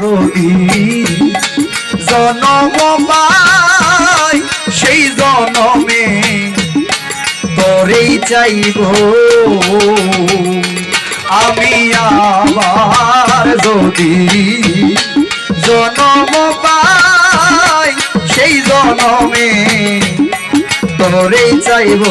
যদি জনম পাই সেই জনমে তোরেই চাইব। আমি আবার যদি জনম সেই জনমে তোরেই চাইব।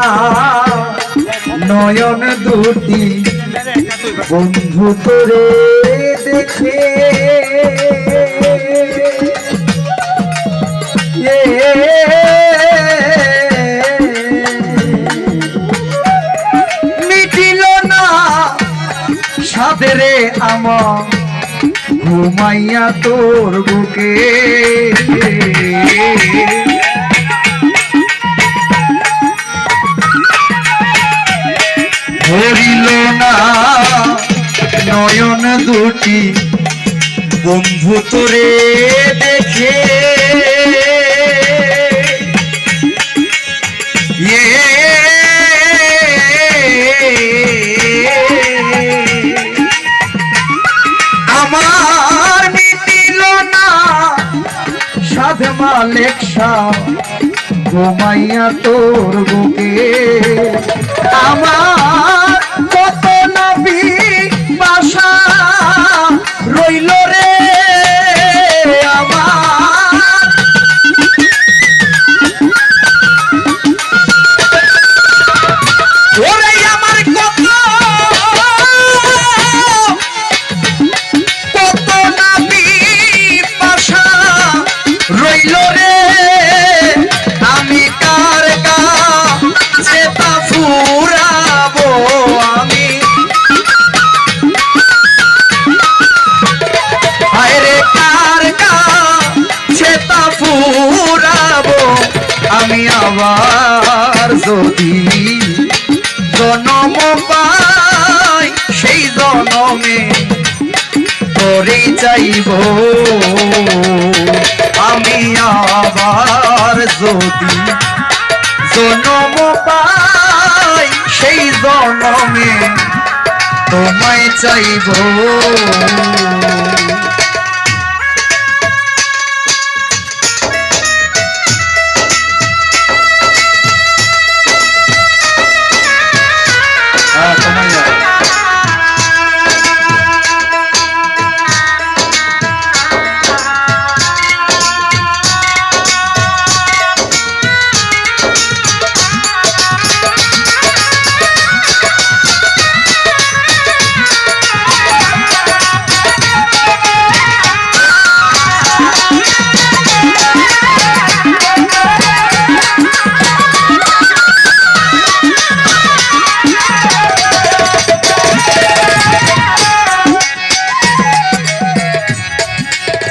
না নয়ন দুটি বন্ধু তোরে দেখে। মিটিল না সাদরে আমার ঘুমাইয়া তোর বুকে। ধরিল না। নয়ন দুটি বন্ধু তোরে দেখে। আমার মিটিল না। সাধ মালেক শাহ ঘুমাইয়া তোর বুকে। আমার আবার যদি জনম পাই, সেই জনমে তোরে চাইব। আমি আবার যদি জনম পাই, সেই জনমে তোমায় চাইব।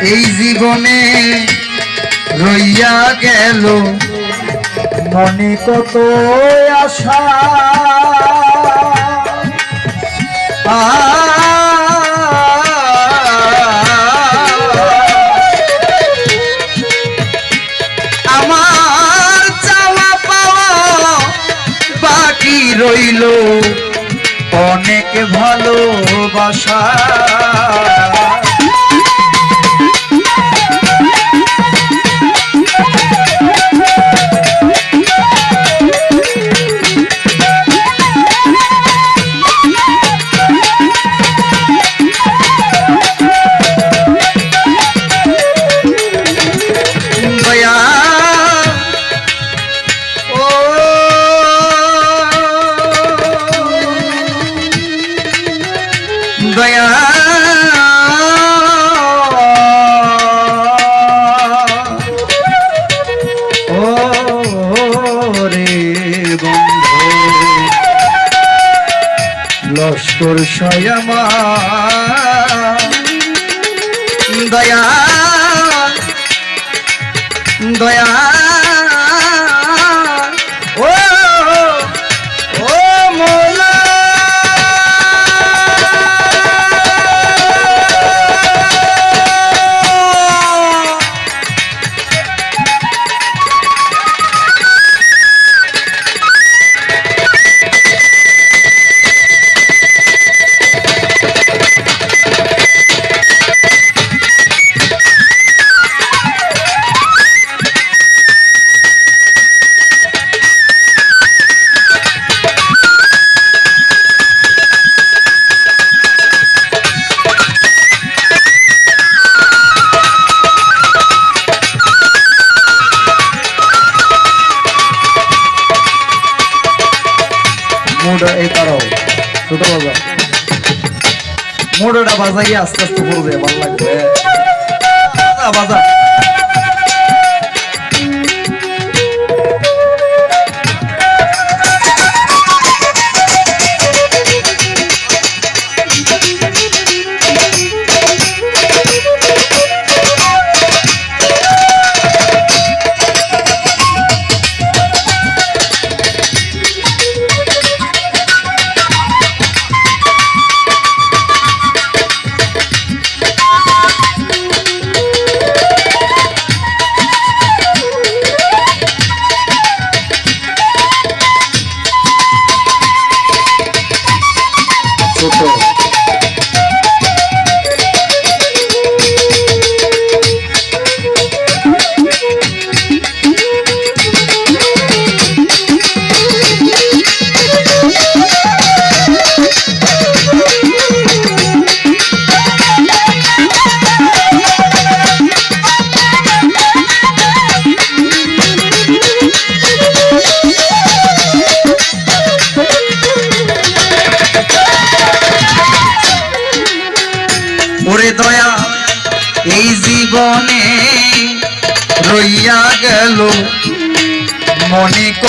এই জীবনে রইয়া গেল। মনে কত আশা। আমার চাওয়া পাওয়া বাকি রইল। অনেক ভালোবাসা। দয়া মুড এই পারো। ছোট বাজা মুডটা বাজাই আস্তে আস্তে বলবে ভালো লাগবে। বাজা।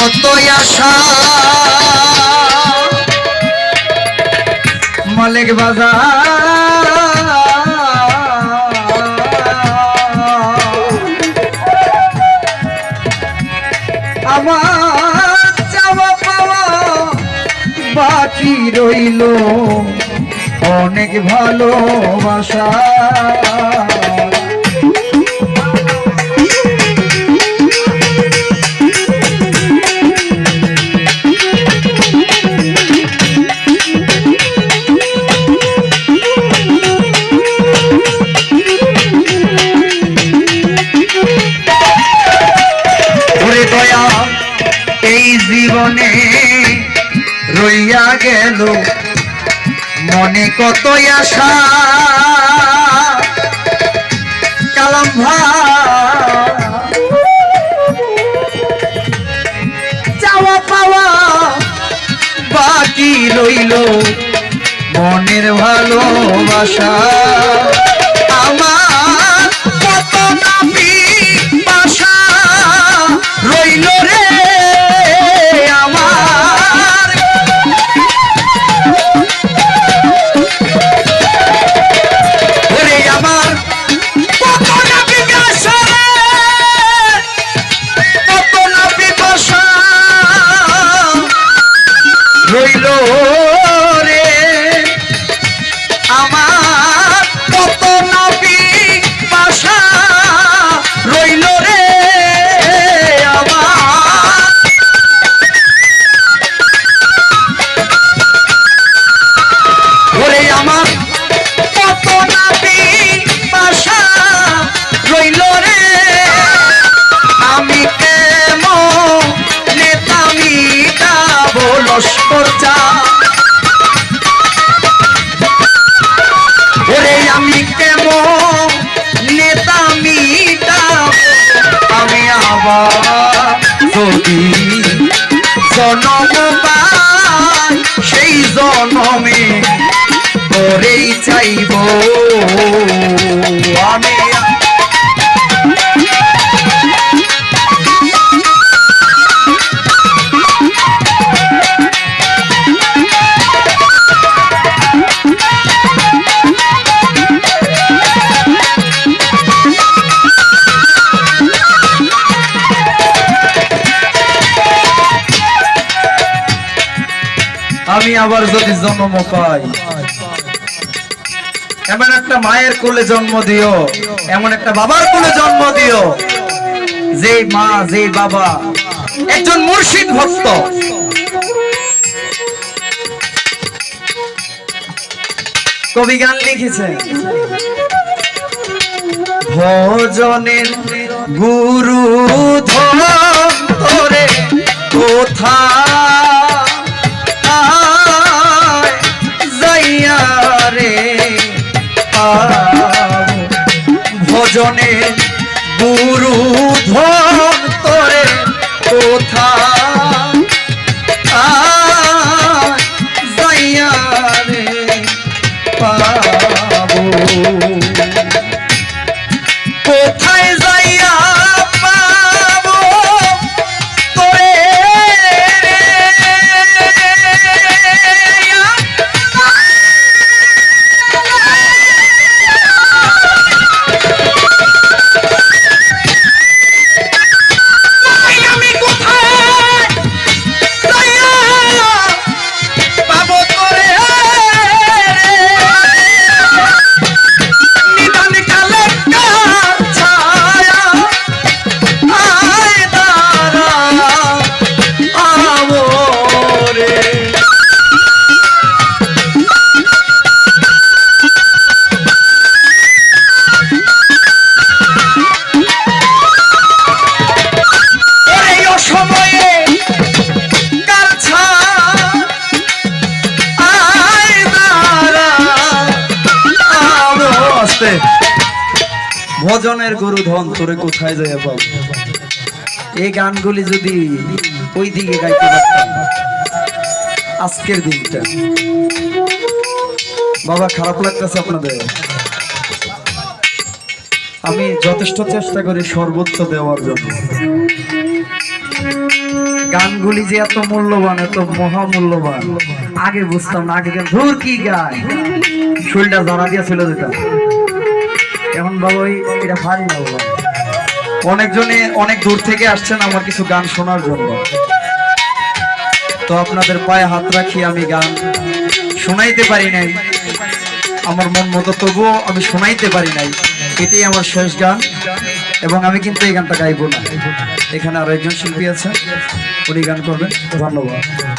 কত আশা। মালিক বাজার। আমার চাওয়া পাওয়া বাকি রইল। অনেক ভালোবাসা। আশা। কালাম চাওয়া বাকি রইল মনের ভালোবাসা। আবার যদি জনম সেই জনমে তোরেই চাইব। আমি আমি আবার যদি জন্ম পাই। এমন একটা মায়ের কোলে জন্ম দিও, এমন একটা বাবার কোলে জন্ম দিও যে মা যে বাবা একজন মুর্শিদ ভক্ত। কবি গান লিখেছে ভজনের গুরু ধরে কোথা ভজনে গুরু ধরে তোরে কোথায় যায় পাবো? এই গানগুলি যদি ওই দিকে গাইতে পারতাম, আজকের দিনটা। বাবা, খারাপ লাগতেছে আপনাদের? আমি যথেষ্ট চেষ্টা করি সর্বোচ্চ দেওয়ার জন্য। গানগুলি যে এত মূল্যবান, এত মহামূল্যবান, আগে বুঝতাম না, আগে ধুর কি গায় শরীরটা জানা দিয়া চলে যেতাম। এখন বাবা এটা ভারী না বাবা। অনেকজনে অনেক দূর থেকে আসছেন আমার কিছু গান শোনার জন্য। তো আপনাদের পায়ে হাত রাখি আমি গান। শোনাইতে পারি নাই। আমার মন মতো তবুও আমি শোনাইতে পারি নাই। এটাই আমার শেষ গান এবং আমি কিন্তু এই গানটা গাইবো না। এখানে আরও একজন শিল্পী আছে, উনি গান করবেন। ধন্যবাদ।